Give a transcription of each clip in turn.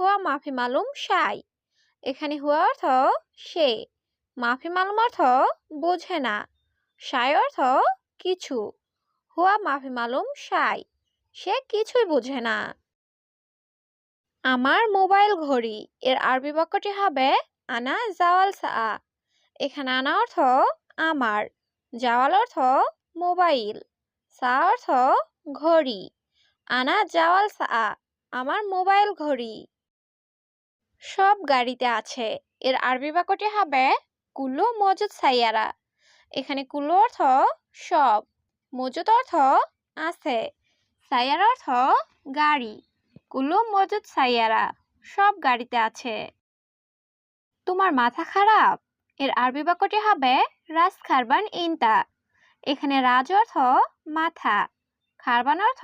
হুয়া মাফি মালুম সাই। এখানে হুয়া অর্থ সে, মাফি মালুম অর্থ বোঝে না, সাই অর্থ কিছু, হুয়া মাফি মালুম সাই, সে কিছুই বোঝে না। আমার মোবাইল ঘড়ি, এর আরবি বাক্যটি হবে আনা জাওয়াল সা এখানে আনা অর্থ আমার, জাওয়াল অর্থ মোবাইল, সা অর্থ ঘড়ি, আনা জাওয়াল সা আমার মোবাইল ঘড়ি। সব গাড়িতে আছে। এর আরবি বাক্যটি হবে কুল্লু মজুদ সাইয়ারা। এখানে কুল্লু অর্থ সব, মজুদ অর্থ আছে। সাইয়ার অর্থ গাড়ি কুল্লু মজুদ সাইয়ারা, সব গাড়িতে আছে। তোমার মাথা খারাপ? এর আরবি বাক্যটি হবে রাজ খারবান ইনতা। এখানে রাজ অর্থ মাথা, খারবান অর্থ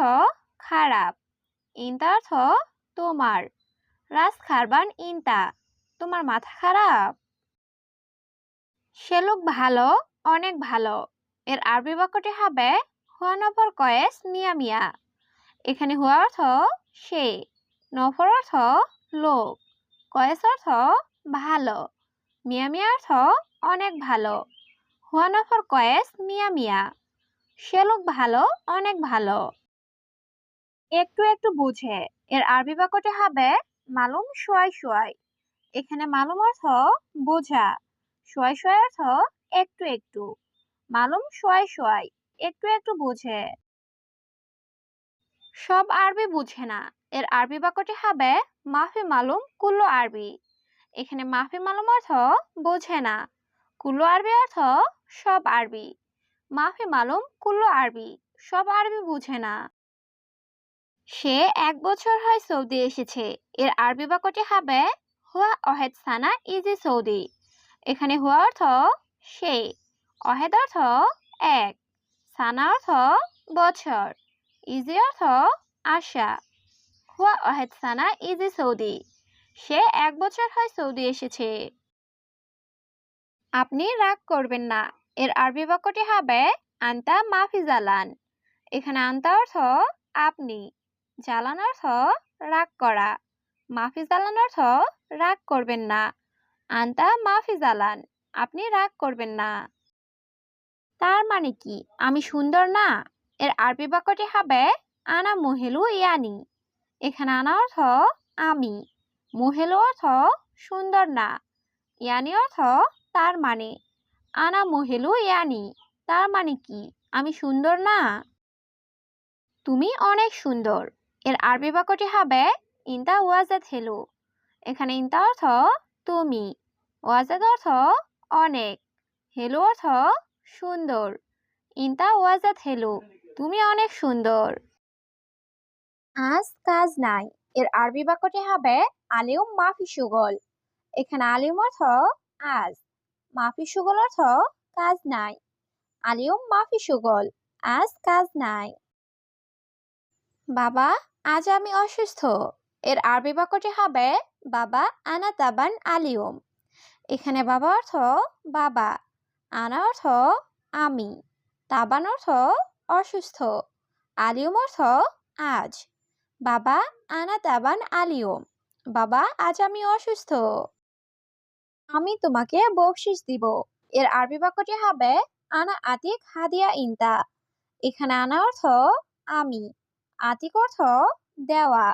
খারাপ, ইনতা অর্থ তোমার। রাজ খারবান ইনতা, তোমার মাথা খারাপ? সে লোক ভালো, অনেক ভালো। এর আরবি বাক্যটি হবে হুয়া নফর কয়েস মিয়া মিয়া। এখানে হুয়া অর্থ সে, নফর অর্থ লোক। কয়েস অর্থ ভালো, মিয়া মিয়া অর্থ অনেক ভালো। হুয়া নফর কয়েস মিয়া মিয়া। সে লোক ভালো, অনেক ভালো। একটু একটু বুঝে। এর আরবি বাক্যটি হবে মালুম সোয়াই সোয়াই এখানে মালুম অর্থ বোঝা সোয়াই সোয়াই অর্থ একটু একটু। মালুম সোয়াই সোয়াই একটু একটু বুঝে। সব আরবি বুঝে না। এর আরবি বাক্যটি হবে মাফি মালুম কুল্লো আরবি। এখানে মাফি মালুম অর্থ বোঝে না। কুল্লো আরবি অর্থ সব আরবি। মাফি মালুম কুল্লো আরবি, সব আরবি বুঝে না। সে এক বছর হয় সৌদি এসেছে। এর আরবি বাক্যটি হবে, হুয়া অহেদ সানা ইজি সৌদি। এখানে হুয়া অর্থ সে, অহেদ অর্থ এক, সানা অর্থ বছর, ইজি অর্থ আশা, হুয়া অহেদ সানা ইজি সৌদি। সে এক বছর হয় সৌদি এসেছে। আপনি রাগ করবেন না। এর আরবি বাক্যটি হবে, আন্তা মাফি জালান এখানে আন্তা অর্থ আপনি। জ্বালান অর্থ রাগ করা। মাফি জ্বালান অর্থ রাগ করবেন না। আন্তা মাফি জ্বালান আপনি রাগ করবেন না। তার মানে কি? আমি সুন্দর না? এর আরবি বাক্যটি হবে আনা মহেলু ইয়ানি। এখানে আনা অর্থ আমি। মহেলু অর্থ সুন্দর না। ইয়ানি অর্থ তার মানে। আনা মহেলু ইয়ানি, তার মানে কি? আমি সুন্দর না? তুমি অনেক সুন্দর। এর আরবি বাক্যটি হবে, ইন্তা ওয়াজাদ হেলু। এখানে ইন্তা অর্থ, তুমি। ওয়াজাদ অর্থ, অনেক। হেলু অর্থ, সুন্দর। ইন্তা ওয়াজাদ হেলু, তুমি অনেক সুন্দর। আজ কাজ নাই। এর আরবি বাক্যটি হবে আলিউম মাফি সুগল। এখানে আলিউম অর্থ, আজ। মাফি সুগল অর্থ, কাজ নাই। আলিউম মাফি সুগল, আজ কাজ নাই। বাবা আজ আমি অসুস্থ। এর আরবি বাক্যটি হবে, বাবা আনা তাবান আলিউম এখানে বাবা অর্থ বাবা, আনা অর্থ আমি, তাবান অর্থ অসুস্থ আলিউম অর্থ আজ। বাবা আনা তাবান আলিউম বাবা আজ আমি অসুস্থ। আমি তোমাকে বকশিস দিব। এর আরবি বাক্যটি হবে, আনা আতিক হাদিয়া ইন্তা। এখানে আনা অর্থ আমি। আতিক অর্থ দেওয়া।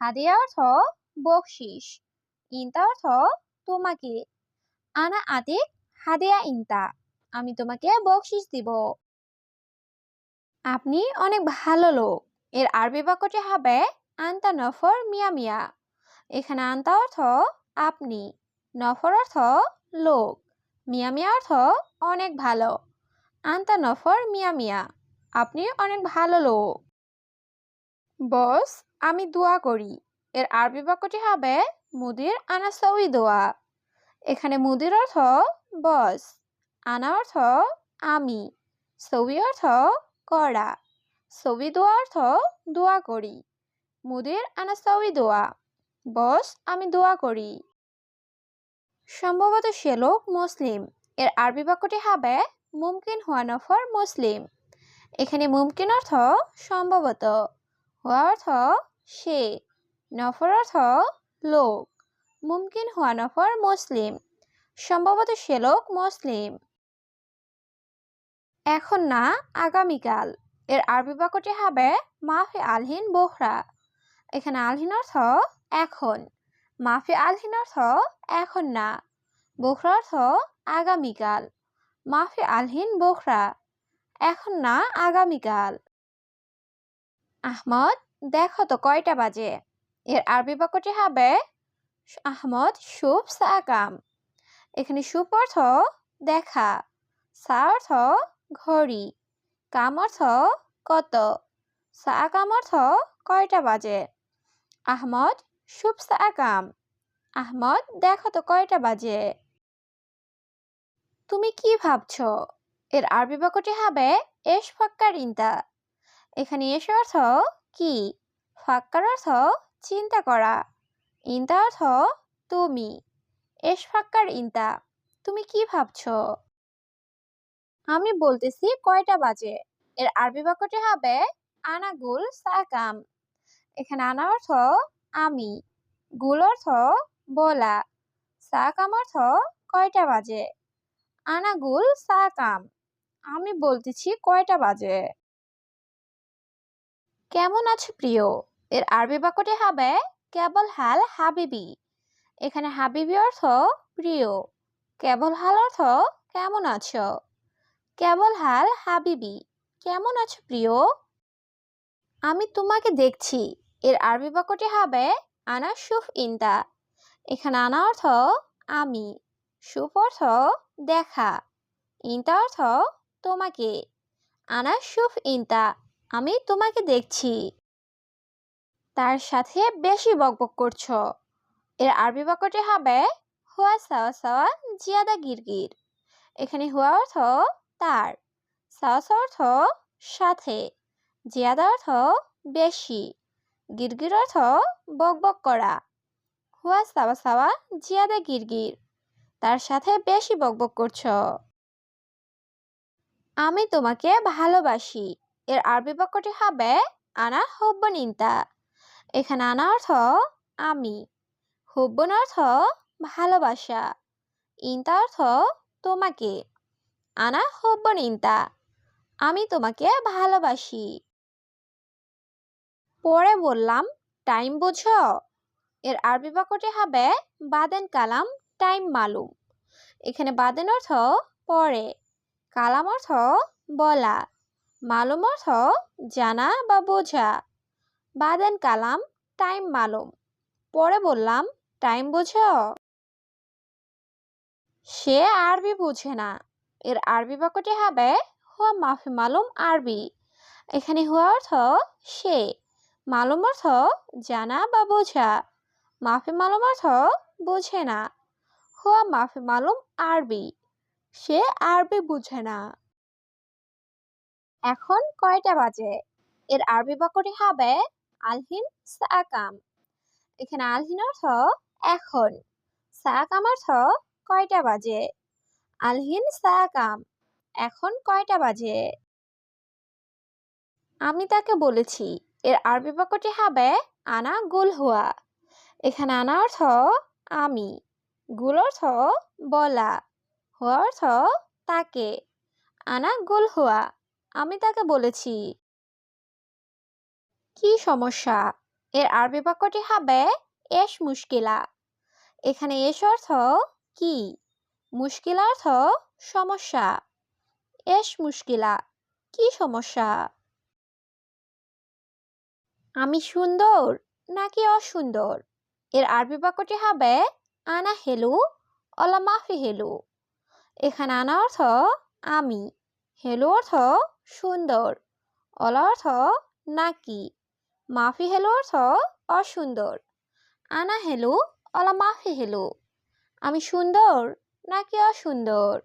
হাদিয়া অর্থ বকশিস। ইনতা অর্থ তোমাকে। আনা আতিক, হাদিয়া ইনতা। আমি তোমাকে বকশিস দিব। আপনি অনেক ভালো লোক। এর আরবি বাক্যটি হবে আন্তা নফর মিয়া মিয়া। এখানে আন্তা অর্থ আপনি। নফর অর্থ লোক। মিয়া মিয়া অর্থ অনেক ভালো। আন্তা নফর মিয়া মিয়া। আপনি অনেক ভালো লোক। বস, আমি দোয়া করি। এর আরবি বাক্যটি হবে মুদির আনা সবই দোয়া। এখানে মুদির অর্থ বস, আনা অর্থ আমি সবই অর্থ করা। সবই দোয়া অর্থ দোয়া করি। মুদির আনা সবই দোয়া, বস, আমি দোয়া করি। সম্ভবত সে লোক মুসলিম। এর আরবি বাক্যটি হবে মুমকিন নফর মুসলিম। এখানে মুমকিন অর্থ সম্ভবত। অর্থ সে, নফর অর্থ লোক। মুমকিন হওয়া নফর মুসলিম। সম্ভবত সে লোক মুসলিম। এখন না, আগামীকাল। এর আরবি বাক্যটি হবে মাফি আলহিন বোহরা। এখানে আলহিন অর্থ এখন। মাফি আলহিন অর্থ এখন না। বোখরা অর্থ আগামীকাল। মাফে আলহিন বোখরা এখন না, আগামীকাল। আহমদ, দেখো তো কয়টা বাজে। এর আরবি বাক্যটি হবে আহমদ শুভ সাকাম এখানে শুভ অর্থ দেখা, সা অর্থ ঘড়ি, কাম অর্থ কত সাকাম অর্থ কয়টা বাজে? আহমদ শুভ সাকাম আহমদ, দেখো তো কয়টা বাজে? তুমি কি ভাবছ? এর আরবি বাক্যটি হবে এস ফাক্কার ইন্তা এখানে এস অর্থ কি? ফাক্কার অর্থ চিন্তা করা। ইন্তা অর্থ তুমি। এস ফাক্কার ইন্তা। তুমি কি ভাবছ? আমি বলতেছি কয়টা বাজে? এর আরবি বাক্যটি হবে আনাগুল সাকাম। এখানে আনা অর্থ আমি। গুল অর্থ বলা। সাকাম অর্থ কয়টা বাজে? আনাগুল সাকাম। আমি বলতেছি কয়টা বাজে? কেমন আছো প্রিয়? এর আরবি বাক্যটি হবে কেবল হাল হাবিবি। এখানে হাবিবি অর্থ প্রিয়। কেবল হাল অর্থ কেমন আছো? কেবল হাল হাবিবি। কেমন আছো প্রিয়? আমি তোমাকে দেখছি। এর আরবি বাক্যটি হবে আনা সুফ ইন্তা এখানে আনা অর্থ আমি। সুফ অর্থ দেখা। ইন্তা অর্থ তোমাকে। আনা সুফ ইন্তা আমি তোমাকে দেখছি। তার সাথে বেশি বকবক করছ। এর আরবি বাক্যটি হবে হুয়া সাওয়া সাওয়া জিয়াদা গিরগির এখানে হুয়া অর্থ তার, সাওয়া অর্থ সাথে, জিয়াদা অর্থ বেশি গিরগির অর্থ বকবক করা। হুয়া সাওয়া সাওয়া জিয়াদা গিরগির তার সাথে বেশি বকবক করছ। আমি তোমাকে ভালোবাসি। এর আরবি বাক্যটি হবে, আনা হব্বন ইন্তা এখানে আনা অর্থ, আমি। হব্বন অর্থ, ভালোবাসা। ইন্তা অর্থ, তোমাকে। আনা হব্বন ইন্তা আমি তোমাকে ভালোবাসি। পরে বললাম, টাইম বুঝো এর আরবি বাক্যটি হবে, বাদেন কালাম, টাইম মালুম। এখানে বাদেন অর্থ, পরে। কালাম অর্থ, বলা। মালুম অর্থ জানা বা বোঝা। বাদেন কালাম, টাইম মালুম। পরে বললাম, টাইম বুঝো সে আরবি বুঝে না। এর আরবি বাক্যটি হবে, হুয়া মাফি মালুম আরবি। এখানে হুয়া অর্থ সে। মালুম অর্থ জানা বা বোঝা। মাফি মালুম অর্থ বোঝে না। হুয়া মাফি মালুম আরবি। সে আরবি বুঝে না। এখন কয়টা বাজে? এর আরবি বাক্যটি হবে আলহিন সাকাম এখানে আলহিন অর্থ এখন। সাকাম অর্থ কয়টা বাজে? আলহিন সাকাম এখন কয়টা বাজে? আমি তাকে বলেছি, এর আরবি বাক্যটি হবে আনা গুল হুয়া। এখানে আনা অর্থ আমি, গুল অর্থ বলা, হুয়া অর্থ তাকে। আনা গুল হুয়া। আমি তাকে বলেছি। কি সমস্যা? এর আরবি বাক্যটি হবে এস মুশকিলা। এখানে এস অর্থ কি? মুশকিলা অর্থ সমস্যা। এস মুশকিলা, কি সমস্যা? আমি সুন্দর নাকি অসুন্দর? এর আরবি বাক্যটি হবে আনা হেলু, অলা মাফি হেলু। এখানে আনা অর্থ আমি। হেলু অর্থ সুন্দর। অল অর্থ নাকি? মাফি হেলো অর্থ অসুন্দর। আনা হেলু, অলা মাফি হেলু। আমি সুন্দর নাকি অসুন্দর?